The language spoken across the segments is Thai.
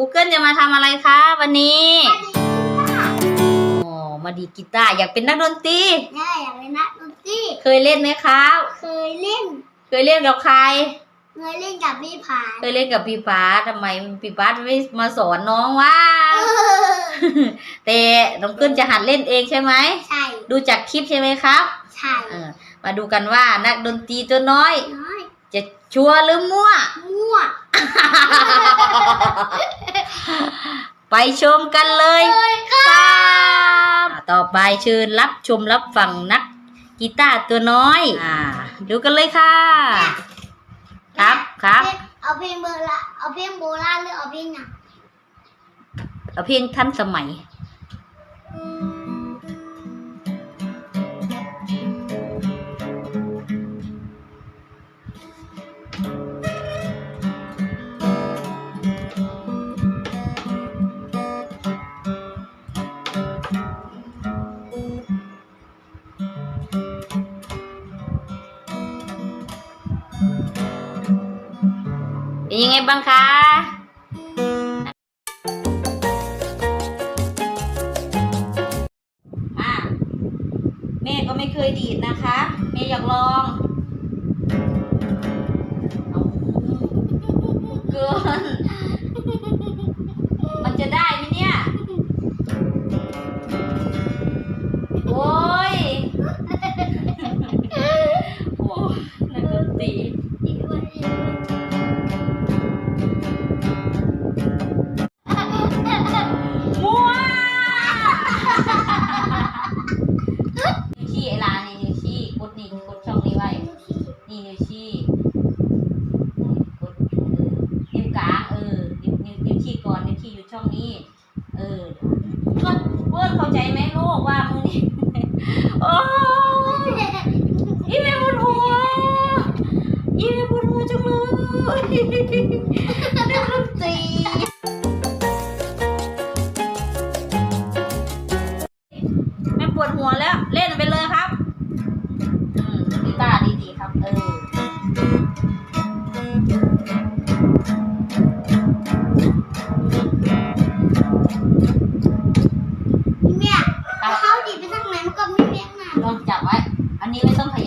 Google จะมาทำอะไรคะวันนี้อ๋อมาดีดกีตาร์อยากเป็นนักดนตรีได้อยากเป็นนักดนตรีเคยเล่นไหมครับ เคยเล่น เคยเล่นกับใคร เคยเล่นกับพี่ผานเคยเล่นกับพี่ป้าสทำไมพี่ป้าสไม่มาสอนน้องว่าเออแต่น้องขึ้นจะหัดเล่นเองใช่ไหมใช่ดูจากคลิปใช่ไหมครับ ใช่เออมาดูกันว่านักดนตรีตัวน้อยน้อยจะชัวร์หรือมั่ว มั่ว ไป ชมกันเลยเลยค่ะครับต่อไปเชิญรับชมรับฟังนักกีตาร์ตัวน้อยอ่าดูกันเลยค่ะ ครับครับ เอาเพลงเบอร์ละเอาเพลงโบราณหรือเอาเพลงหนังเอาเพลงทันสมัย เป็นยังไงบ้างคะอะแม่ก็ไม่เคยดีดนะคะ แม่อยากลอง ไว้ นี่นิ้วชี้กดเออนิ้วกลางเออนิ้วนิ้วนิ้วชี้ก่อนนิ้วชี้อยู่ช่องนี้ เออเพื่อนเพื่อนเข้าใจไหมลูกว่ามือนี่โอ้ยอีเมลปวดหัวอีเมลปวดหัวจังเลยนักดนตรี อเนี่ยครับเขาดีไปทางไหนมันก็ไม่เลี้ยงนะลองจับไว้ อันนี้ไม่ต้องข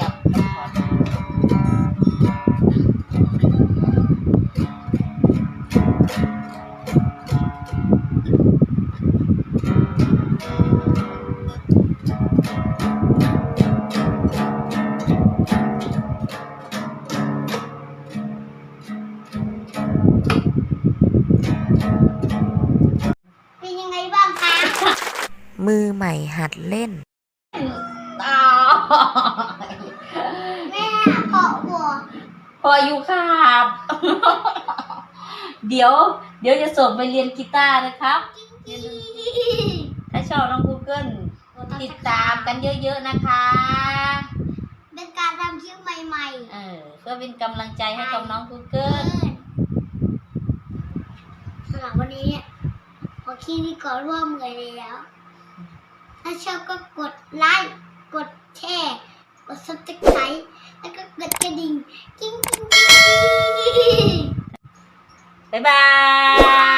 เป็นยังไงบ้างคะมือใหม่หัดเล่นตาแม่พอบัวพออยู่ครับ เดี๋ยว เดี๋ยวจะส่งไปเรียนกีตาร์นะครับ ถ้าชอบน้อง Google กดติดตามกันเยอะๆนะคะ เป็นการทำคลิปใหม่เออเพื่อเป็นกำลังใจให้กับน้องๆ Google สำหรับวันนี้ คลิปนี้ก่อนว่าเหนื่อยแล้ว ถ้าชอบก็กดไลค์ กดแชร์ กด subscribe แล้วก็กดกระดิ่งกิ๊งกิ้งกิ้งกิ้งบ๊ายบาย